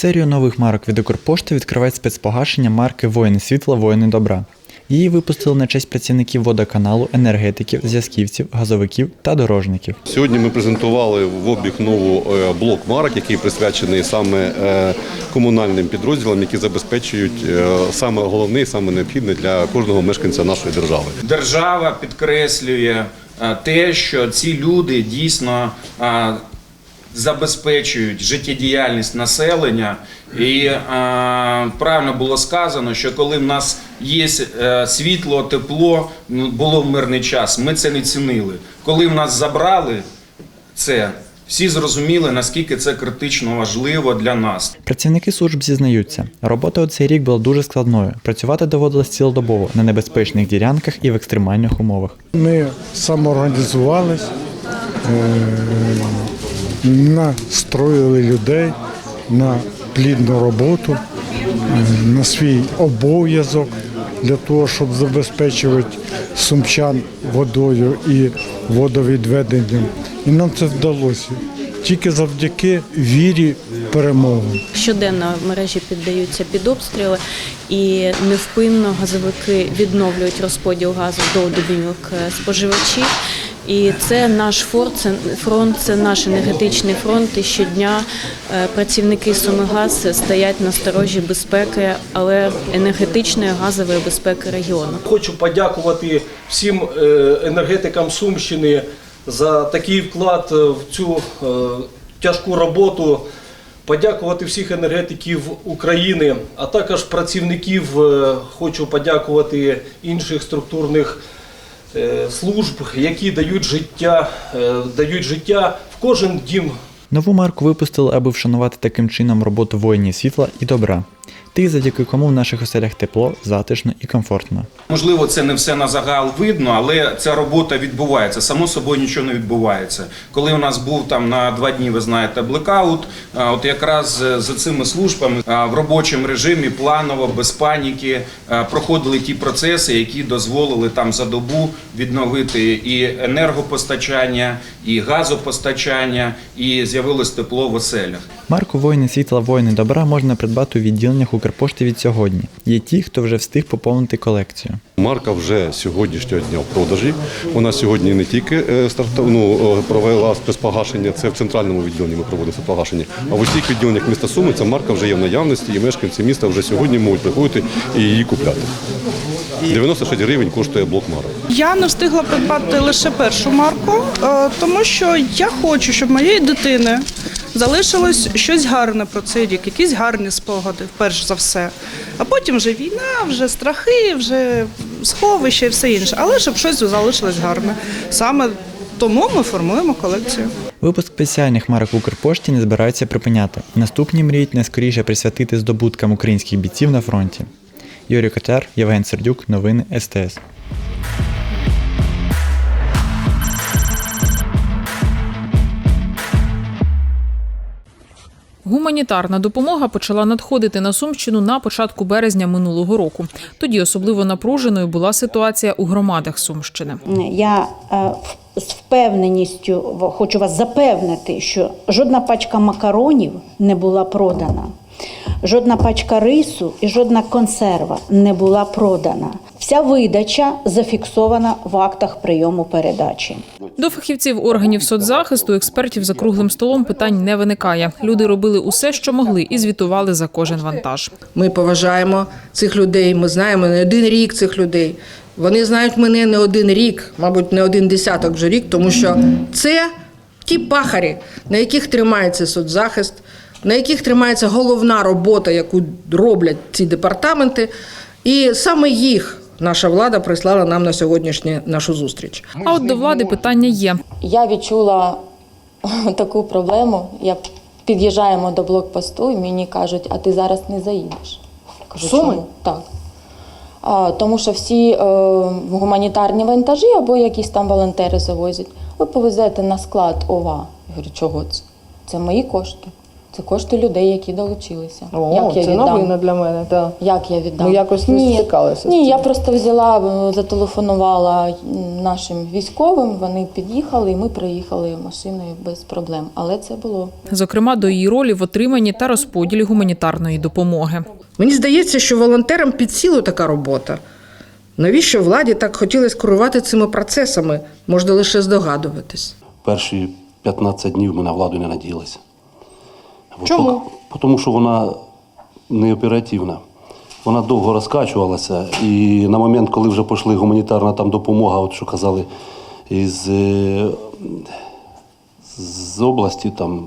Серію нових марок від Укрпошти відкриває спецпогашення марки Воїни світла, воїни добра. Її випустили на честь працівників водоканалу, енергетиків, зв'язківців, газовиків та дорожників. Сьогодні ми презентували в обіг нову е, блок марок, який присвячений саме е, комунальним підрозділам, які забезпечують е, саме головне і саме необхідне для кожного мешканця нашої держави. Держава підкреслює те, що ці люди дійсно забезпечують життєдіяльність населення. І е, правильно було сказано, що коли в нас є е, світло, тепло, ну, було в мирний час, ми це не цінили. Коли в нас забрали це, всі зрозуміли, наскільки це критично важливо для нас. Працівники служб зізнаються, робота у цей рік була дуже складною. Працювати доводилось цілодобово на небезпечних ділянках і в екстремальних умовах. Ми самоорганізувались, е, настроїли людей на плідну роботу, е, на свій обов'язок для того, щоб забезпечувати сумчан водою і водовідведенням. І нам це вдалося тільки завдяки вірі перемогу. Щоденно мережі піддаються під обстріли, і невпинно газовики відновлюють розподіл газу до е, споживачів. І це наш фронт, це фронт, це наш енергетичний фронт. І щодня е, працівники Сумигаз стоять на сторожі безпеки, але енергетичної газової безпеки регіону. Хочу подякувати всім е, енергетикам Сумщини за такий вклад в цю е, тяжку роботу. Подякувати всіх енергетиків України, а також працівників. Хочу подякувати інших структурних служб, які дають життя, е, дають життя в кожен дім Нову марку випустили, аби вшанувати таким чином роботу воїнів світла і добра. Тих, завдяки кому в наших оселях тепло, затишно і комфортно. Можливо, це не все на загал видно, але ця робота відбувається. Само собою нічого не відбувається. Коли у нас був там на два дні, ви знаєте, блекаут, от якраз е, за цими службами в робочому режимі планово, без паніки проходили ті процеси, які дозволили там за добу відновити і енергопостачання, і газопостачання, і з'явилось тепло в оселях. Марку Воїни світла, воїни добра можна придбати у відділеннях Укрпошти від сьогодні. Є ті, хто вже встиг поповнити колекцію. Марка вже сьогоднішнього дня в продажі. Вона сьогодні не тільки е, ну, е, провела спецпогашення, це в центральному відділенні ми проводимо спецпогашення, а в усіх відділеннях міста Суми ця марка вже є в наявності, і мешканці міста вже сьогодні можуть приходити і її купляти. 96 гривень коштує блок марок. Я не встигла придбати лише першу марку, е, тому що я хочу, щоб моєї дитини залишилось щось гарне про цей рік, якісь гарні спогади, перш за все. А потім вже війна, вже страхи, вже сховище і все інше. Але щоб щось залишилось гарне. Саме тому ми формуємо колекцію. Випуск спеціальних марок Укрпошті не збираються припиняти. Наступні мріють найскоріше присвятити здобуткам українських бійців на фронті. Юрій Котяр, Євген Сердюк, новини СТС. Гуманітарна допомога почала надходити на Сумщину на початку березня минулого року. Тоді особливо напруженою була ситуація у громадах Сумщини. Я е, з впевненістю хочу вас запевнити, що жодна пачка макаронів не була продана, жодна пачка рису і жодна консерва не була продана. Вся видача зафіксована в актах прийому передачі. До фахівців органів соцзахисту, експертів за круглим столом питань не виникає. Люди робили усе, що могли, і звітували за кожен вантаж. Ми поважаємо цих людей. Ми знаємо не один рік цих людей. Вони знають мене не один рік, мабуть, не один десяток вже рік, тому що це ті пахарі, на яких тримається соцзахист, на яких тримається головна робота, яку роблять ці департаменти. І саме їх наша влада прислала нам на сьогоднішню нашу зустріч. А от до влади питання є. Я відчула таку проблему. Я під'їжджаємо до блокпосту, і мені кажуть, а ти зараз не заїдеш. Кажу, Суми? «Чому?» Так. А, тому що всі е, гуманітарні вантажі або якісь там волонтери завозять. Ви повезете на склад ОВА. Я говорю, чого це? Це мої кошти. Це кошти людей, які долучилися. О, Як я це віддам? новина для мене. Так. Як я віддам? Ну, якось не ні, з Ні, цим. я просто взяла, е, зателефонувала нашим військовим, вони під'їхали, і ми приїхали машиною без проблем. Але це було. Зокрема, до її ролі в отриманні та розподілі гуманітарної допомоги. Мені здається, що волонтерам під силу така робота. Навіщо владі так хотілося керувати цими процесами, можна лише здогадуватись. перші 15 днів ми на владу не надіялися. Чому? Тому що вона не оперативна. Вона довго розкачувалася, і на момент, коли вже пішли гуманітарна там допомога, от що казали, із, е, з області, там,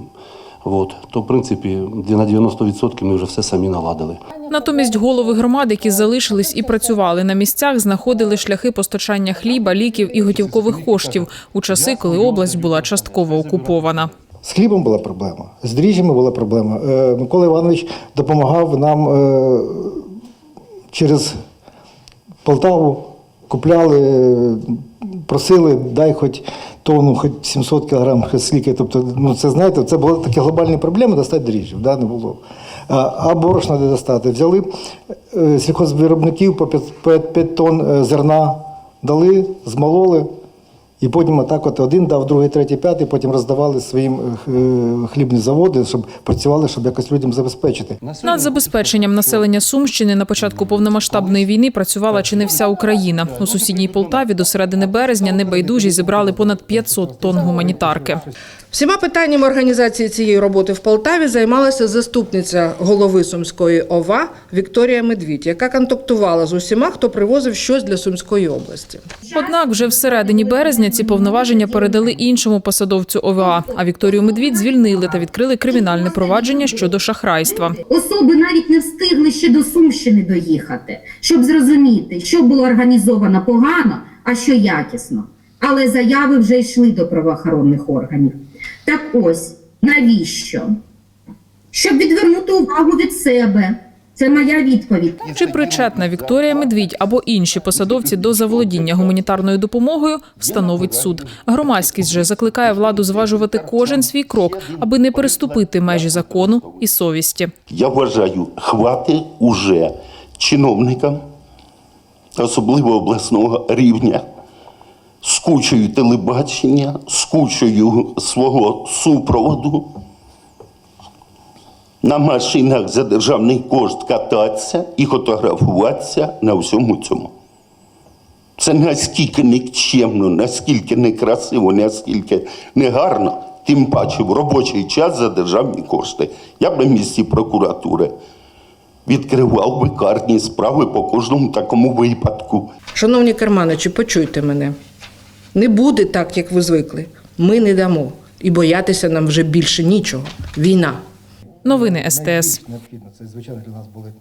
от, то в принципі на 90% ми вже все самі наладили. Натомість голови громад, які залишились і працювали на місцях, знаходили шляхи постачання хліба, ліків і готівкових коштів у часи, коли область була частково окупована. З хлібом була проблема, з дріжджами була проблема. Е, Микола Іванович допомагав нам е, через Полтаву, купляли, е, просили, дай хоч тонну, хоч 700 кілограм, скільки. Тобто, ну це знаєте, це були такі глобальні проблеми, достати дріжджів, да, не було. А, борошна де достати? Взяли е, сільхозвиробників по 5, 5, 5 тонн е, зерна, дали, змололи. І потім отак от один дав, другий, третій, п'ятий, потім роздавали своїм е, хлібні заводи, щоб працювали, щоб якось людям забезпечити. Над забезпеченням населення Сумщини на початку повномасштабної війни працювала чи не вся Україна. У сусідній Полтаві до середини березня небайдужі зібрали понад 500 тонн гуманітарки. Всіма питаннями організації цієї роботи в Полтаві займалася заступниця голови Сумської ОВА Вікторія Медвідь, яка контактувала з усіма, хто привозив щось для Сумської області. Однак вже всередині березня ці повноваження передали іншому посадовцю ОВА, а Вікторію Медвідь звільнили та відкрили кримінальне провадження щодо шахрайства. Особи навіть не встигли ще до Сумщини доїхати, щоб зрозуміти, що було організовано погано, а що якісно. Але заяви вже йшли до правоохоронних органів. Так ось навіщо? Щоб відвернути увагу від себе. Це моя відповідь. Чи причетна Вікторія Медвідь або інші посадовці до заволодіння гуманітарною допомогою встановить суд. Громадськість же закликає владу зважувати кожен свій крок, аби не переступити межі закону і совісті. Я вважаю, хвати уже чиновникам, особливо обласного рівня, з кучою телебачення, з кучою свого супроводу, на машинах за державний кошт кататися і фотографуватися на всьому цьому. Це наскільки нікчемно, наскільки некрасиво, наскільки негарно, тим паче в робочий час за державні кошти. Я б на місці прокуратури відкривав би карні справи по кожному такому випадку. Шановні керманичі, почуйте мене. Не буде так, як ви звикли. Ми не дамо. І боятися нам вже більше нічого. Війна. Новини СТС. Необхідно, це звичайно для нас були.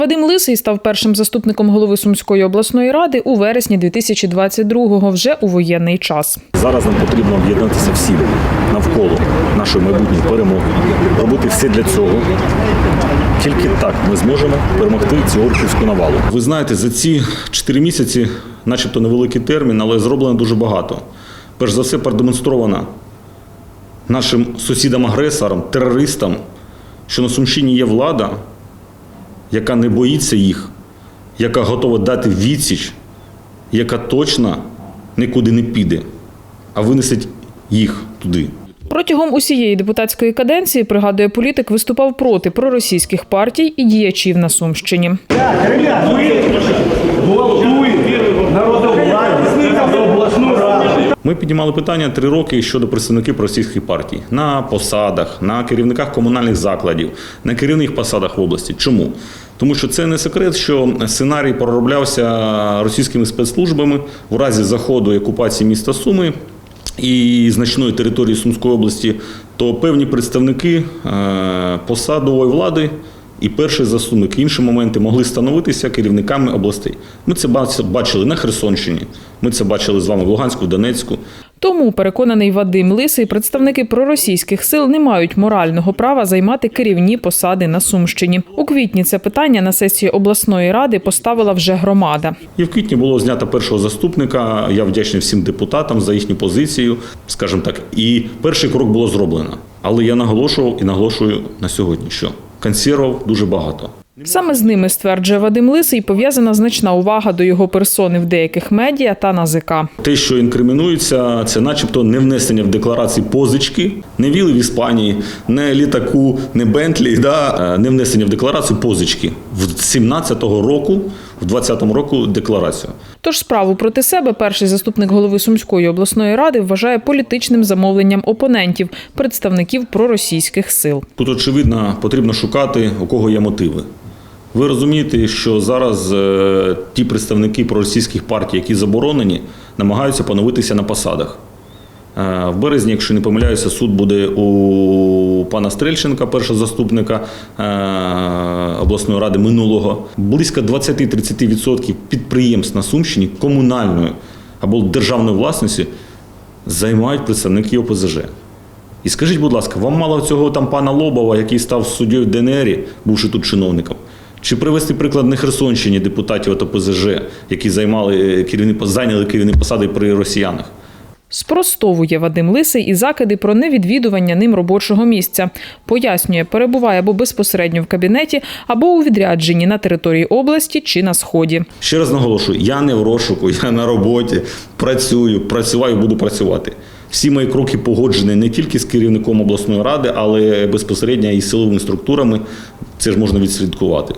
Вадим Лисий став першим заступником голови Сумської обласної ради у вересні 2022-го, вже у воєнний час. Зараз нам потрібно об'єднатися всім навколо нашої майбутньої перемоги, робити все для цього. Тільки так ми зможемо перемогти цю орківську навалу. Ви знаєте, за ці 4 місяці, начебто невеликий термін, але зроблено дуже багато. Перш за все, продемонстровано нашим сусідам-агресорам, терористам, що на Сумщині є влада, яка не боїться їх, яка готова дати відсіч, яка точно нікуди не піде, а винесить їх туди. Протягом усієї депутатської каденції, пригадує політик, виступав проти проросійських партій і діячів на Сумщині. Ребят, ви Ми піднімали питання три роки щодо представників російських партій на посадах, на керівниках комунальних закладів, на керівних посадах в області. Чому? Тому що це не секрет, що сценарій пророблявся російськими спецслужбами в разі заходу і окупації міста Суми і значної території Сумської області, то певні представники е, посадової влади і перший заступник, і інші моменти могли становитися керівниками областей. Ми це бачили на Херсонщині, ми це бачили з вами в Луганську, в Донецьку. Тому переконаний Вадим Лисий, представники проросійських сил не мають морального права займати керівні посади на Сумщині. У квітні це питання на сесії обласної ради поставила вже громада. І в квітні було знято першого заступника. Я вдячний всім депутатам за їхню позицію, скажімо так. І перший крок було зроблено. Але я наголошував і наголошую на сьогодні, що консервів дуже багато. Саме з ними стверджує Вадим Лисий, пов'язана значна увага до його персони в деяких медіа та НАЗК. Те, що інкримінується, це начебто не внесення в декларації позички, не віли в Іспанії, не літаку, не Бентлі, да, е, не внесення в декларацію позички в 17-го року, в 20-му року декларацію. Тож справу проти себе перший заступник голови Сумської обласної ради вважає політичним замовленням опонентів, представників проросійських сил. Тут, очевидно, потрібно шукати, у кого є мотиви. Ви розумієте, що зараз е, ті представники проросійських партій, які заборонені, намагаються поновитися на посадах. Е, В березні, якщо не помиляюся, суд буде у пана Стрельченка, першого заступника е, обласної ради минулого. Близько 20-30% підприємств на Сумщині комунальної або державної власності займають представники ОПЗЖ. І скажіть, будь ласка, вам мало цього там пана Лобова, який став суддєю ДНР, бувши тут чиновником? Чи привести приклад на Херсонщині депутатів ОПЗЖ, які займали керівні пос- зайняли керівні посади при росіянах? Спростовує Вадим Лисий і закиди про невідвідування ним робочого місця. Пояснює, перебуває або безпосередньо в кабінеті, або у відрядженні на території області чи на сході. Ще раз наголошую, я не в розшуку, я на роботі, працюю, працюваю, буду працювати. Всі мої кроки погоджені не тільки з керівником обласної ради, але безпосередньо і з силовими структурами. Це ж можна відслідкувати.